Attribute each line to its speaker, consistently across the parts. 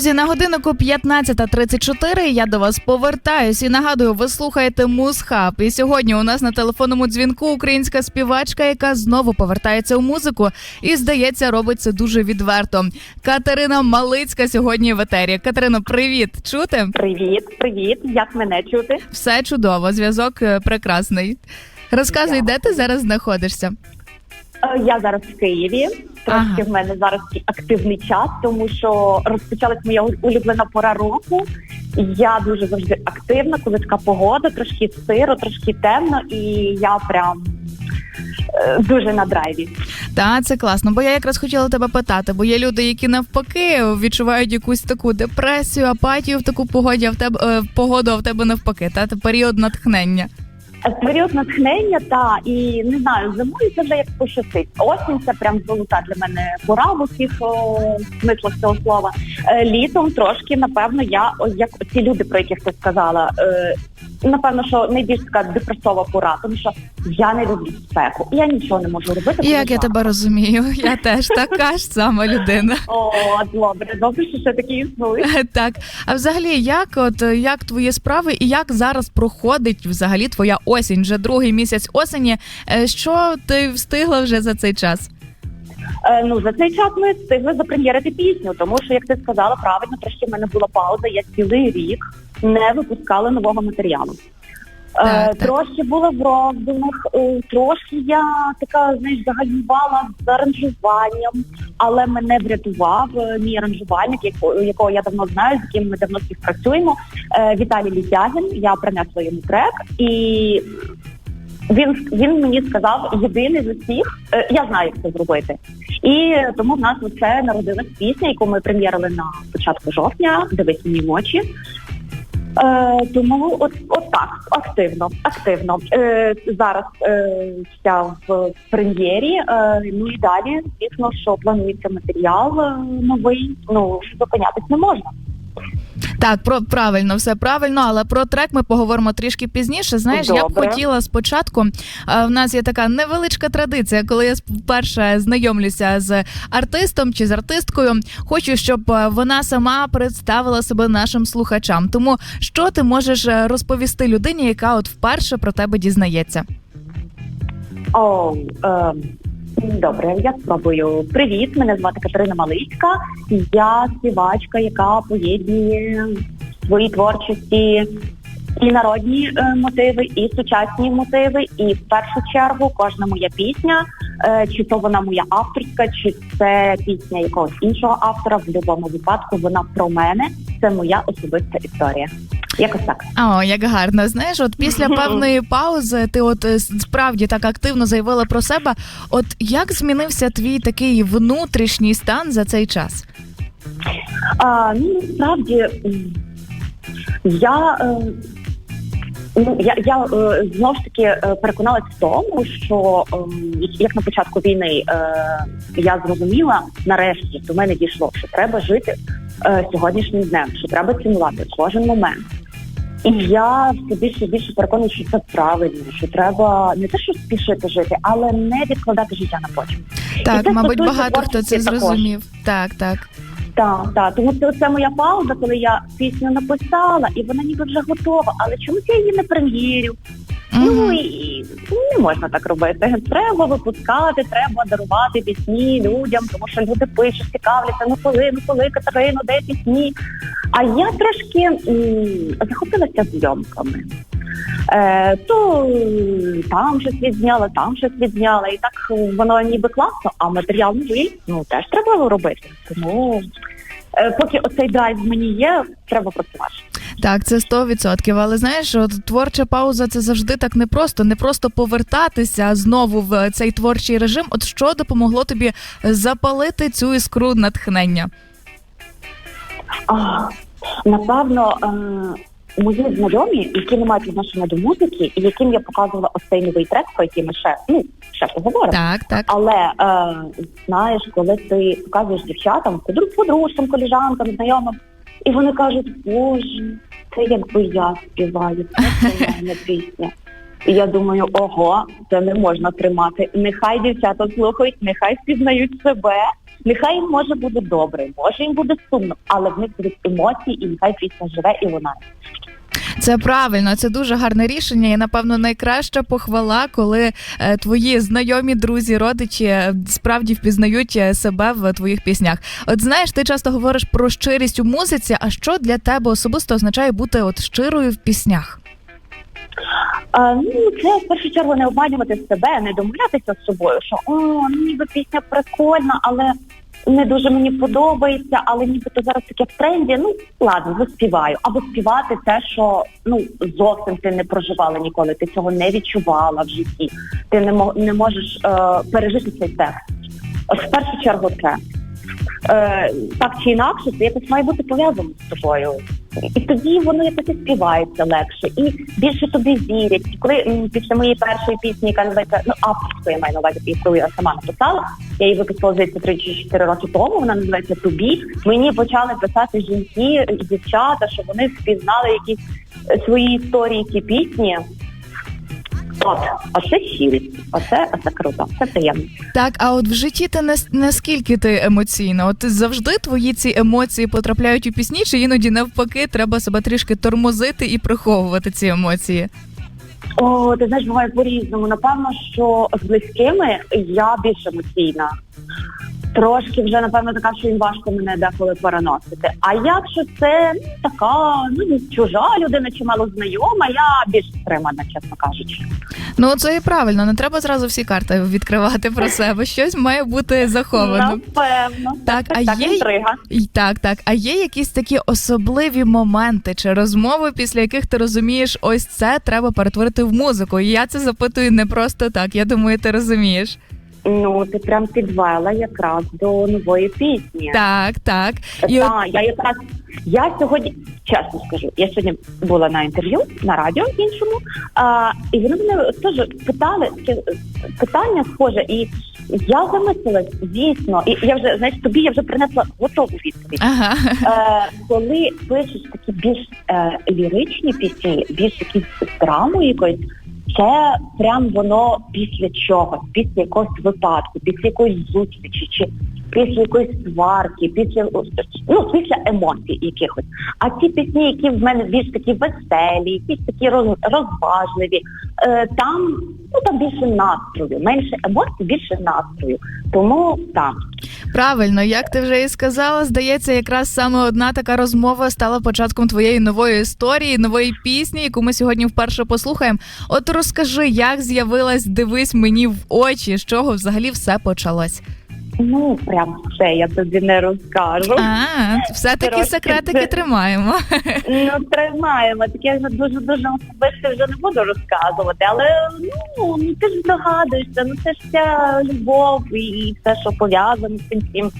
Speaker 1: Друзі, на годиннику 15.34 я до вас повертаюсь і нагадую, ви слухаєте Музхаб. І сьогодні у нас на телефонному дзвінку українська співачка, яка знову повертається у музику, і здається, робить це дуже відверто. Катерина Малицька сьогодні в етері. Катерино, привіт! Чути?
Speaker 2: Привіт, привіт. Як мене чути?
Speaker 1: Все чудово, зв'язок е, прекрасний. Розказуй, де ти зараз знаходишся?
Speaker 2: Е, Я зараз в Києві. Трошки
Speaker 1: Ага.
Speaker 2: в мене зараз активний час, тому що розпочалась моя улюблена пора року. Я дуже завжди активна, коли така погода, трошки сиро, трошки темно, і я прям е, дуже на драйві.
Speaker 1: Та це класно, бо я якраз хотіла тебе питати, бо є люди, які навпаки відчувають якусь таку депресію, апатію в таку погоді, а в тебе в погоду, а в тебе навпаки, та період натхнення.
Speaker 2: Е, Період натхнення, та і не знаю, зимою це вже як пощастить. Осінь це прям золота для мене пора в усіх смислах цього слова. Е, літом трошки, напевно, я о, як ці люди, про яких ти сказала, е, напевно, що найбільш така депресова пора, тому що я не люблю спеку. Я нічого не можу робити.
Speaker 1: Як я
Speaker 2: жарко.
Speaker 1: тебе розумію, я теж така ж сама людина.
Speaker 2: О, добре, добре, що все таки існує.
Speaker 1: Так, а взагалі, як от як твої справи і як зараз проходить взагалі твоя осінь? Вже другий місяць осені. Е, Що ти встигла вже за цей час?
Speaker 2: Е, ну за цей час ми встигли запрем'єрити пісню, тому що, як ти сказала, правильно, трошки в мене була пауза. Я цілий рік не випускала нового матеріалу.
Speaker 1: Так,
Speaker 2: е,
Speaker 1: так.
Speaker 2: Трошки була в роздумах, е, трошки я така знаєш загальмувала з аранжуванням, але мене врятував е, мій аранжувальник, яко- якого я давно знаю, з яким ми давно співпрацюємо. Е, Віталій Літягін. Я принесла йому трек, і він він мені сказав єдиний з усіх. е, Я знаю, як це зробити. І тому в нас оце народилась пісня, яку ми прем'єрили на початку жовтня, дивись мені в очі. Е, тому от, от так, активно, активно. Е, зараз е, в прем'єрі. Е, ну і далі, звісно, що планується матеріал е, новий. Ну зупинятись не можна.
Speaker 1: Так, про правильно, все правильно, але про трек ми поговоримо трішки пізніше. Знаєш, я б хотіла спочатку. е, В нас є така невеличка традиція, коли я вперше знайомлюся з артистом чи з артисткою. Хочу, щоб е, вона сама представила себе нашим слухачам. Тому що ти можеш е, розповісти людині, яка от вперше про тебе дізнається?
Speaker 2: О, е, добре, я спробую. Привіт, мене звати Катерина Малицька. Я співачка, яка поєднує в своїй творчості і народні е, мотиви, і сучасні мотиви. І в першу чергу кожна моя пісня, е, чи то вона моя авторська, чи це пісня якогось іншого автора, в будь-якому випадку вона про мене. Це моя особиста історія. Якось так.
Speaker 1: О, як гарно. Знаєш, от після певної паузи ти от е, справді так активно заявила про себе. От як змінився твій такий внутрішній стан за цей час?
Speaker 2: А, ну насправді я. е, Ну, я, я е, знову ж таки е, переконалась в тому, що ем, як на початку війни е, я зрозуміла нарешті до мене дійшло, що треба жити сьогоднішнім днем, що треба цінувати кожен момент. І я все більше і більше переконана, що це правильно, що треба не те, що спішити жити, але не відкладати життя на потім.
Speaker 1: Так,
Speaker 2: це
Speaker 1: мабуть, багато хто це
Speaker 2: також.
Speaker 1: зрозумів. Так, так.
Speaker 2: Так, так. Тому це, це моя пауза, коли я пісню написала, і вона ніби вже готова. Але чомусь я її не прем'єрю. Ну і не можна так робити. Треба випускати, треба дарувати пісні людям, тому що люди пишуть, цікавляться, ну коли, ну коли Катерино, де пісні. А я трошки м, захопилася зйомками. Е, то там щось відзняла, там щось відзняла, і так воно ніби класно, а матеріал новий, ну теж треба робити. Тому е, поки оцей драйв в мені є, треба працювати.
Speaker 1: Так, це 100%. Але знаєш, от творча пауза це завжди так непросто. Не просто повертатися знову в цей творчий режим. От що допомогло тобі запалити цю іскру натхнення?
Speaker 2: А, напевно, е, мої знайомі, які не мають відношення до музики, і яким я показувала ось цей новий трек, про який ми ще ну ще поговоримо.
Speaker 1: Так, так.
Speaker 2: Але е, знаєш, коли ти показуєш дівчатам, подружкам, коліжанкам, знайомим, і вони кажуть, боже, це якби я співаю, це мене пісня. І я думаю, ого, це не можна тримати. Нехай дівчата слухають, нехай спізнають себе. Нехай їм може буде добре, може їм буде сумно, але в них будуть емоції, і нехай пісня живе і лунає.
Speaker 1: Це правильно, це дуже гарне рішення, і напевно найкраща похвала, коли е, твої знайомі, друзі, родичі е, справді впізнають е, себе в твоїх піснях. От знаєш, ти часто говориш про щирість у музиці. А що для тебе особисто означає бути от щирою в піснях?
Speaker 2: А, ну, це в першу чергу не обманювати себе, не домовлятися з собою, що о, ніби пісня прикольна, але не дуже мені подобається, але нібито зараз таке в тренді. Ну ладно, заспіваю. Або співати те, що ну зовсім ти не проживала ніколи, ти цього не відчувала в житті. Ти не мо- не можеш е, пережити цей текст. В першу чергу це. Е, так чи інакше, це якось має бути пов'язано з тобою. І тоді воно якось співається легше, і більше тобі вірять. Коли після моєї першої пісні, яка називається ну авторською, я маю на увазі, яку я сама написала, я її виписала здається 3 чи 4 роки тому. Вона називається Тобі. Мені почали писати жінки і дівчата, що вони впізнали якісь е, свої історії ці пісні. От, оце щирість, оце, оце круто, це приємно.
Speaker 1: Так, а от в житті ти нас- наскільки ти емоційна? От завжди твої ці емоції потрапляють у пісні, чи іноді навпаки треба себе трішки тормозити і приховувати ці емоції?
Speaker 2: О, ти знаєш, буває по-різному. Напевно, що з близькими я більш емоційна. Трошки вже, напевно, така, що їм важко мене деколи переносити. А якщо це така ну, чужа людина чи мало знайома, я більш стримана, чесно кажучи.
Speaker 1: Ну це і правильно, не треба зразу всі карти відкривати про себе. Щось має бути заховано.
Speaker 2: Напевно.
Speaker 1: Так, а
Speaker 2: так,
Speaker 1: є-
Speaker 2: інтрига.
Speaker 1: Так, так. А є якісь такі особливі моменти чи розмови, після яких ти розумієш, ось це треба перетворити в музику. І я це запитую не просто так. Я думаю, ти розумієш.
Speaker 2: Ну, ти прям підвела якраз до нової пісні.
Speaker 1: Так, так. І от
Speaker 2: я якраз я сьогодні чесно скажу, я сьогодні була на інтерв'ю на радіо іншому, а, і вони мене теж питали таке питання схоже, і я замислилась, дійсно, і я вже знаєш, тобі я вже принесла готову відповідь.
Speaker 1: ага.
Speaker 2: Е, коли пишеш такі більш е, ліричні пісні, більш такі з драмою якоюсь, це прям воно після чогось, після якогось випадку, після якоїсь зустрічі, чи після якоїсь сварки, після ну після емоцій якихось. А ці пісні, які в мене більш такі веселі, якісь такі роз, розважливі, е, там ну там більше настрою, менше емоцій, більше настрою. Тому так.
Speaker 1: Правильно, як ти вже і сказала, здається, якраз саме одна така розмова стала початком твоєї нової історії, нової пісні, яку ми сьогодні вперше послухаємо. От розкажи, як з'явилась Дивись мені в очі, з чого взагалі все почалось.
Speaker 2: Ну прям все я тобі не розкажу.
Speaker 1: А, все таки секретики тримаємо.
Speaker 2: Ну, тримаємо. Таке вже дуже дуже особисте вже не буду розказувати. Але ну, ну ти ж здогадуєшся, ну це ж ця любов і все, що пов'язано з цим всім.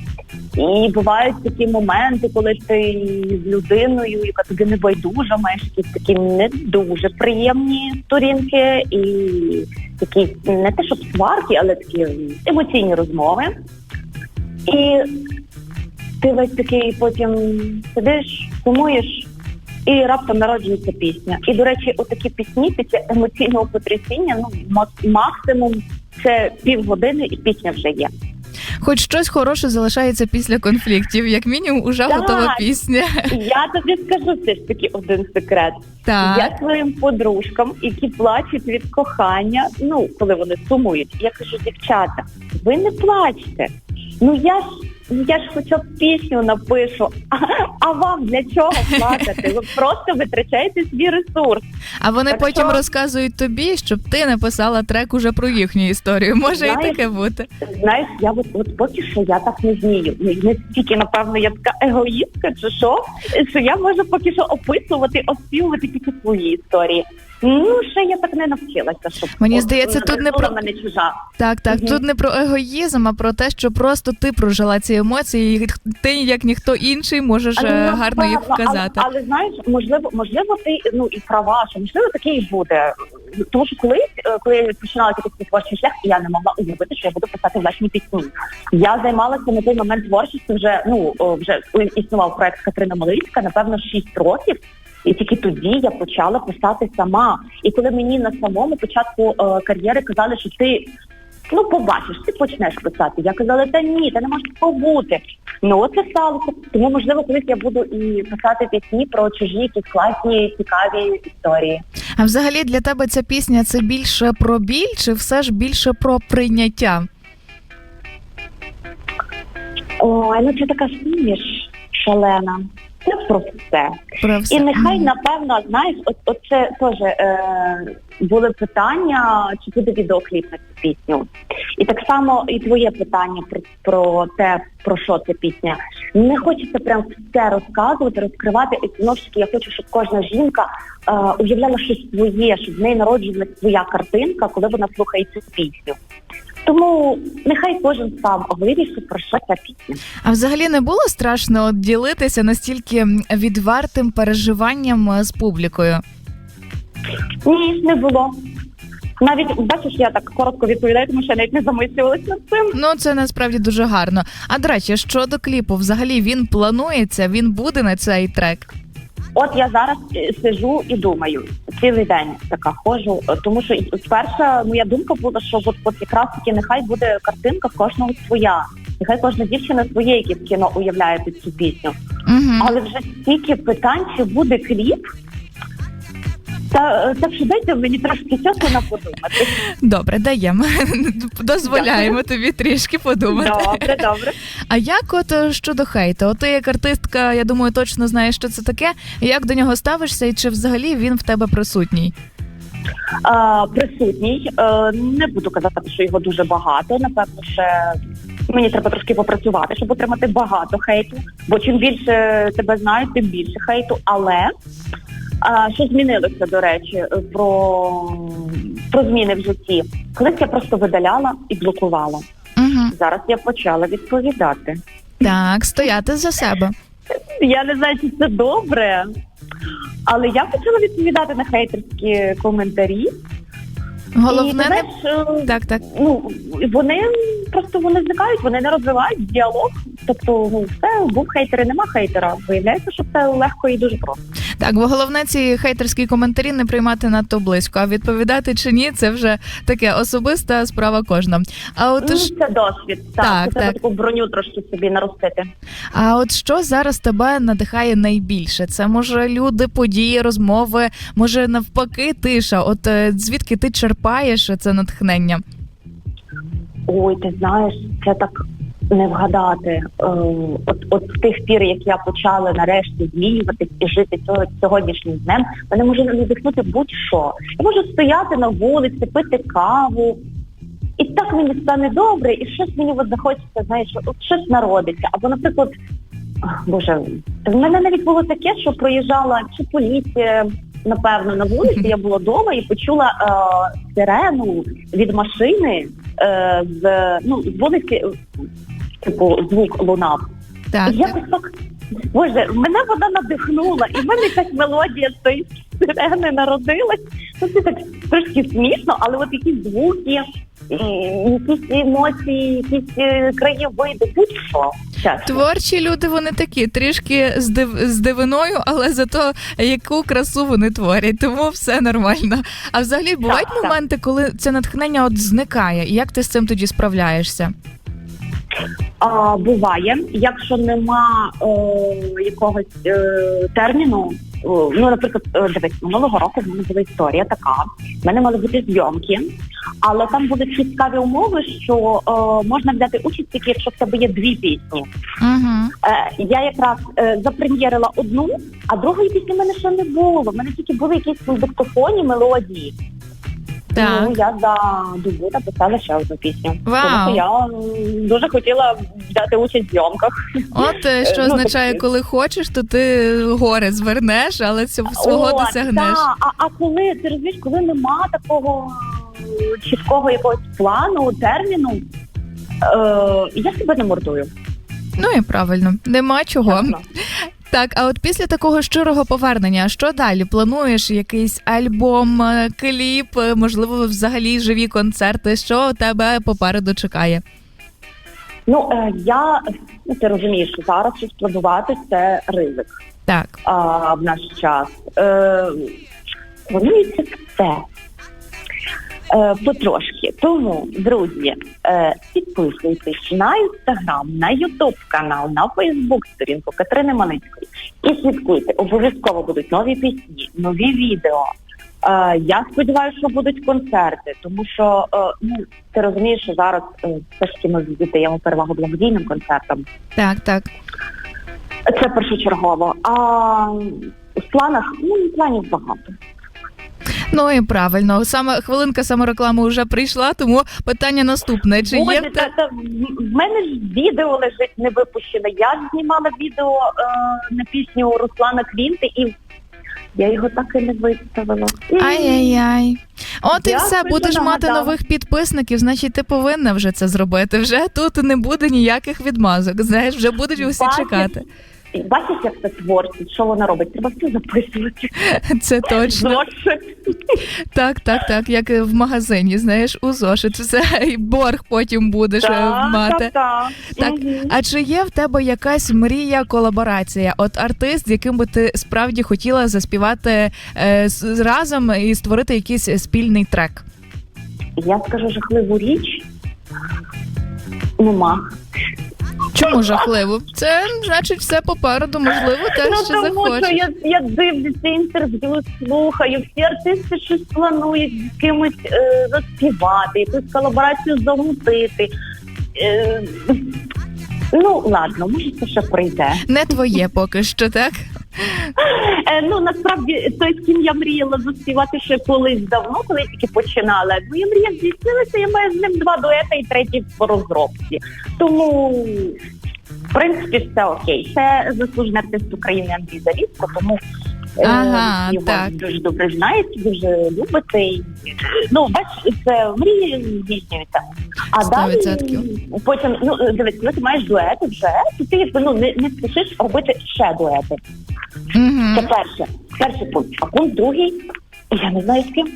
Speaker 2: І бувають такі моменти, коли ти з людиною, яка тобі не байдужа, маєш якісь такі не дуже приємні сторінки, і якісь не те, щоб сварки, але такі емоційні розмови. І ти весь такий потім сидиш, сумуєш, і раптом народжується пісня. І, до речі, отакі пісні після емоційного потрясіння, ну максимум це півгодини, і пісня вже є.
Speaker 1: Хоч щось хороше залишається після конфліктів, як мінімум, уже
Speaker 2: Так.
Speaker 1: готова пісня.
Speaker 2: Я тобі скажу все ж таки один секрет.
Speaker 1: Так.
Speaker 2: Я своїм подружкам, які плачуть від кохання, ну коли вони сумують, я кажу, дівчата, ви не плачте. Ну я ж ну, я ж хоча б пісню напишу. А, а вам для чого плакати? Ви просто витрачаєте свій ресурс.
Speaker 1: А вони
Speaker 2: Так
Speaker 1: потім
Speaker 2: що-
Speaker 1: розказують тобі, щоб ти написала трек уже про їхню історію. Може і таке бути.
Speaker 2: Знаєш, я от, от поки що я так не вмію. Ну, Не стільки, напевно, я така егоїстка, чи що, що я можу поки що описувати, оспівувати тільки свої історії. Ну, ще я так не навчилася, щоб
Speaker 1: Мені здається, тут не про-
Speaker 2: мене чужа.
Speaker 1: Так, так.
Speaker 2: Мгм.
Speaker 1: Тут не про егоїзм, а про те, що просто ти прожила ці емоції, і ти, як ніхто інший, можеш
Speaker 2: Але,
Speaker 1: е,
Speaker 2: ну,
Speaker 1: гарно їх вказати.
Speaker 2: Але, але знаєш, можливо, можливо, ти ну і права, що можливо таке і буде. Тому що колись, е, коли я починала свій творчий шлях, я не могла уявити, що я буду писати власні пісні. Я займалася на той момент творчістю вже ну вже існував проект Катерина Малицька, напевно, 6 років. І тільки тоді я почала писати сама. І коли мені на самому початку е, кар'єри казали, що ти Ну, побачиш, ти почнеш писати. Я казала, та ні, та не може такого бути. Ну от це сталося. Тому можливо, колись я буду і писати пісні про чужі якісь класні, цікаві історії.
Speaker 1: А взагалі для тебе ця пісня це більше про біль, чи все ж більше про прийняття?
Speaker 2: Ой, ну це така суміш шалена. Це про все.
Speaker 1: Про все.
Speaker 2: І нехай, напевно, знаєш, от, от це теж е, були питання, чи буде відеокліп на цю пісню. І так само і твоє питання про, про те, про що ця пісня. Не хочеться прям все розказувати, розкривати. І знову ж таки, я хочу, щоб кожна жінка е, уявляла щось своє, щоб в неї народжувалася своя картинка, коли вона слухає цю пісню. Тому нехай кожен сам вирішить, про що ця пісня.
Speaker 1: А взагалі не було страшно от ділитися настільки відвертим переживанням е, з публікою?
Speaker 2: Ні, не було. Навіть бачиш, я так коротко відповідаю, тому що я навіть не замислювалася над цим.
Speaker 1: Ну це насправді дуже гарно. А до речі, щодо кліпу, взагалі він планується, він буде на цей трек.
Speaker 2: От я зараз е, сижу і думаю, цілий день така ходжу, е, тому що перша моя думка була, що от, от якраз таки нехай буде картинка в кожного своя. Нехай кожна дівчина своє якесь кіно уявляє під цю пісню.
Speaker 1: Угу.
Speaker 2: Але вже стільки питань, чи буде кліп. Та е, так що дайте мені трошки часу на подумати.
Speaker 1: Добре, даємо. Дозволяємо тобі трішки подумати.
Speaker 2: Добре, добре.
Speaker 1: А як от е, щодо хейту? От ти як артистка, я думаю, точно знаєш, що це таке. Як до нього ставишся, і чи взагалі він в тебе присутній?
Speaker 2: А, присутній. Е, не буду казати, що його дуже багато. Напевно, ще мені треба трошки попрацювати, щоб отримати багато хейту. Бо чим більше тебе знають, тим більше хейту. Але а, що змінилося, до речі, про, про зміни в житті. Колись я просто видаляла і блокувала.
Speaker 1: Угу.
Speaker 2: Зараз я почала відповідати.
Speaker 1: Так, стояти за себе.
Speaker 2: Я не знаю, чи це добре. Але я почала відповідати на хейтерські коментарі.
Speaker 1: Головне,
Speaker 2: і, ти знаєш, е,
Speaker 1: так, так.
Speaker 2: ну вони просто вони зникають, вони не розвивають діалог. Тобто, ну все був хейтер, і нема хейтера. Виявляється, що це легко і дуже просто.
Speaker 1: Так, бо головне ці хейтерські коментарі не приймати надто близько, а відповідати чи ні, це вже таке особиста справа кожна. А от
Speaker 2: Ну,
Speaker 1: ж,
Speaker 2: це досвід. Так,
Speaker 1: Так,
Speaker 2: це
Speaker 1: так.
Speaker 2: таку броню трошки собі наростити.
Speaker 1: а от що зараз тебе надихає найбільше? Це може люди, події, розмови, може навпаки, тиша. От е, звідки ти черпаєш це натхнення?
Speaker 2: Ой, ти знаєш, це так не вгадати. Е, от, от з тих пір, як я почала нарешті змінюватись і жити цього сьогоднішнім днем, мене може надихнути будь-що. Я можу стояти на вулиці, пити каву. І так мені стане добре, і щось мені от захочеться, знаєш, от щось народиться. Або, наприклад, боже, в мене навіть було таке, що проїжджала чи поліція, напевно, на вулиці, я була вдома і почула е, сирену від машини е, з ну з вулиці, типу, звук лунав.
Speaker 1: Так,
Speaker 2: І якось так, боже, мене вона надихнула, і в мене якась мелодія з тої сирени народилась. Ну це так трошки смішно, але от якісь звуки, якісь емоції, якісь е, краєвиди, будь-що. Чесно.
Speaker 1: Творчі люди вони такі, трішки з, див... з дивиною, але зато яку красу вони творять, тому все нормально. А взагалі бувають
Speaker 2: так.
Speaker 1: моменти, коли це натхнення от зникає, і як ти з цим тоді справляєшся?
Speaker 2: А, буває, якщо нема е, якогось е, терміну. Ну, наприклад, е, дивись, минулого року в мене була історія така. В мене мали бути зйомки, але там такі цікаві умови, що е, можна взяти участь тільки, якщо в тебе є дві пісні.
Speaker 1: Угу.
Speaker 2: Е, я якраз е, запрем'єрила одну, а другої пісні в мене ще не було. В мене тільки були якісь на диктофоні мелодії.
Speaker 1: Так.
Speaker 2: Ну, я за добу написала ще одну пісню.
Speaker 1: Вау.
Speaker 2: Тому що я м, дуже хотіла взяти участь в зйомках.
Speaker 1: От е, що
Speaker 2: Е, ну,
Speaker 1: означає,
Speaker 2: такі.
Speaker 1: коли хочеш, то ти гори звернеш, але цього свого
Speaker 2: О,
Speaker 1: досягнеш.
Speaker 2: та, а, а коли ти розумієш, коли нема такого чіткого якогось плану, терміну, е, я себе не мордую.
Speaker 1: Ну і правильно, нема чого. Так, а от після такого щирого повернення, що далі? Плануєш якийсь альбом, е, кліп, е, можливо, взагалі живі концерти? Що тебе попереду чекає?
Speaker 2: Ну е, я ну, ти розумієш, що зараз щось планувати це ризик.
Speaker 1: Так,
Speaker 2: а, в наш час. Е, планується все. Е, потрошки. Тому, друзі, е, підписуйтесь на інстаграм, на ютуб канал, на Фейсбук сторінку Катерини Малицької і слідкуйте. Обов'язково будуть нові пісні, нові відео. Е, я сподіваюся, що будуть концерти, тому що е, ну ти розумієш, що зараз е, все ж таки ми віддаємо перевагу благодійним концертам.
Speaker 1: Так, так.
Speaker 2: Це першочергово. А в планах ну планів багато.
Speaker 1: Ну і правильно. Саме хвилинка самореклами вже прийшла, тому питання наступне: чи є
Speaker 2: Боже,
Speaker 1: в
Speaker 2: та, та, в мене ж відео лежить не випущене. Я знімала відео е, на пісню Руслана Квінти, і я його так і не виставила.
Speaker 1: Ай-яй-яй. От і все, будеш мати
Speaker 2: нагадала.
Speaker 1: нових підписників, значить ти повинна вже це зробити. Вже тут не буде ніяких відмазок. Знаєш, вже будуть усі
Speaker 2: Бачиш?
Speaker 1: чекати.
Speaker 2: Бачиш, як це творчість, що вона робить? Треба все записувати.
Speaker 1: Це точно.
Speaker 2: Зошит.
Speaker 1: Так, так, так. Як в магазині, знаєш, у зошит все і борг потім будеш е,
Speaker 2: Так,
Speaker 1: мати.
Speaker 2: так, так.
Speaker 1: Так,
Speaker 2: Мгм.
Speaker 1: а чи є в тебе якась мрія колаборація? От артист, з яким би ти справді хотіла заспівати е, разом і створити якийсь спільний трек?
Speaker 2: Я скажу жахливу річ. Нема.
Speaker 1: Чому жахливо? Це значить все попереду, можливо, те,
Speaker 2: Ну,
Speaker 1: що захочеш.
Speaker 2: що я, я дивлюся інтерв'ю, слухаю, всі артисти щось планують з кимось е, заспівати, якусь колаборацію замутити. Е, ну, ладно, може це ще прийде.
Speaker 1: Не твоє поки що, так?
Speaker 2: Е, ну, насправді, той, з ким я мріяла заспівати ще колись давно, коли я тільки починала. Моя мрія здійснилася, я маю з ним два дуети і третій по розробці. Тому, в принципі, все окей. Це заслужений артист України Андрій Залізко, тому
Speaker 1: Ага,
Speaker 2: його
Speaker 1: так.
Speaker 2: дуже добре знаєте, дуже любите. І, Ну, бач, це мрії здійснюються. А
Speaker 1: Сто
Speaker 2: далі потім, ну дивись, коли ти маєш дуети вже, то ти якби ну не, не спішиш робити ще дуети. Це
Speaker 1: Угу.
Speaker 2: перше. Перший пункт. А пункт другий. Я не знаю з ким.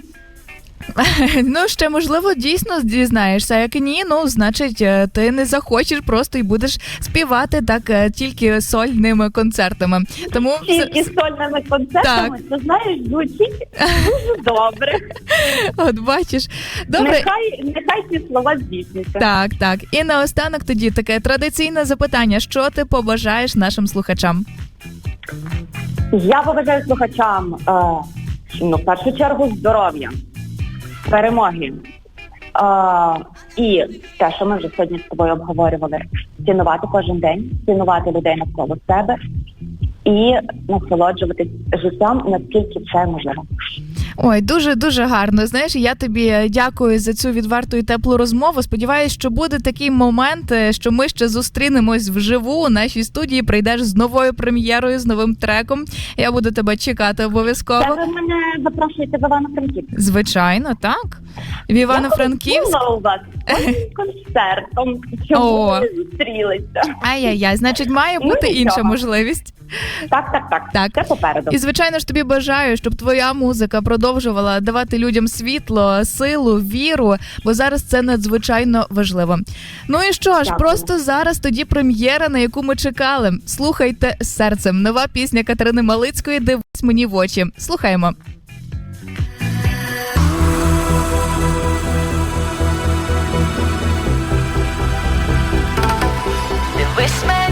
Speaker 1: Ну, ще можливо, дійсно дізнаєшся. Як ні, ну значить, е, ти не захочеш просто і будеш співати так е, тільки сольними концертами. Тому
Speaker 2: Тільки сольними концертами, то знаєш, звучить дуже добре.
Speaker 1: от бачиш. Добре,
Speaker 2: Нехай, нехай ці слова здійсняться.
Speaker 1: так, так. І наостанок тоді таке традиційне запитання: що ти побажаєш нашим слухачам?
Speaker 2: Я побажаю слухачам е, ну, в першу чергу здоров'я, перемоги. А, і те, що ми вже сьогодні з тобою обговорювали, цінувати кожен день, цінувати людей навколо себе і насолоджуватись життям, наскільки це можливо.
Speaker 1: Ой, дуже дуже гарно. Знаєш, я тобі е, дякую за цю відверту і теплу розмову. Сподіваюсь, що буде такий момент, е, що ми ще зустрінемось вживу у нашій студії. Прийдеш з новою прем'єрою, з новим треком. Я буду тебе чекати
Speaker 2: Та
Speaker 1: обов'язково.
Speaker 2: ви мене запрошуєте в Івано-Франківськ.
Speaker 1: Звичайно, так. В Івано-Франківськ.
Speaker 2: У вас концертом. Чому
Speaker 1: О.
Speaker 2: ми не зустрілися?
Speaker 1: Ай-яй-яй, значить, має
Speaker 2: Ну,
Speaker 1: бути
Speaker 2: нічого.
Speaker 1: інша можливість.
Speaker 2: Так, так, так.
Speaker 1: Так.
Speaker 2: Це попереду.
Speaker 1: І звичайно ж тобі бажаю, щоб твоя музика продовжувала давати людям світло, силу, віру, бо зараз це надзвичайно важливо. Ну і що ж,
Speaker 2: Дякую.
Speaker 1: просто зараз тоді прем'єра, на яку ми чекали. Слухайте серцем. Нова пісня Катерини Малицької Дивись мені в очі. Слухаємо.
Speaker 3: Дивись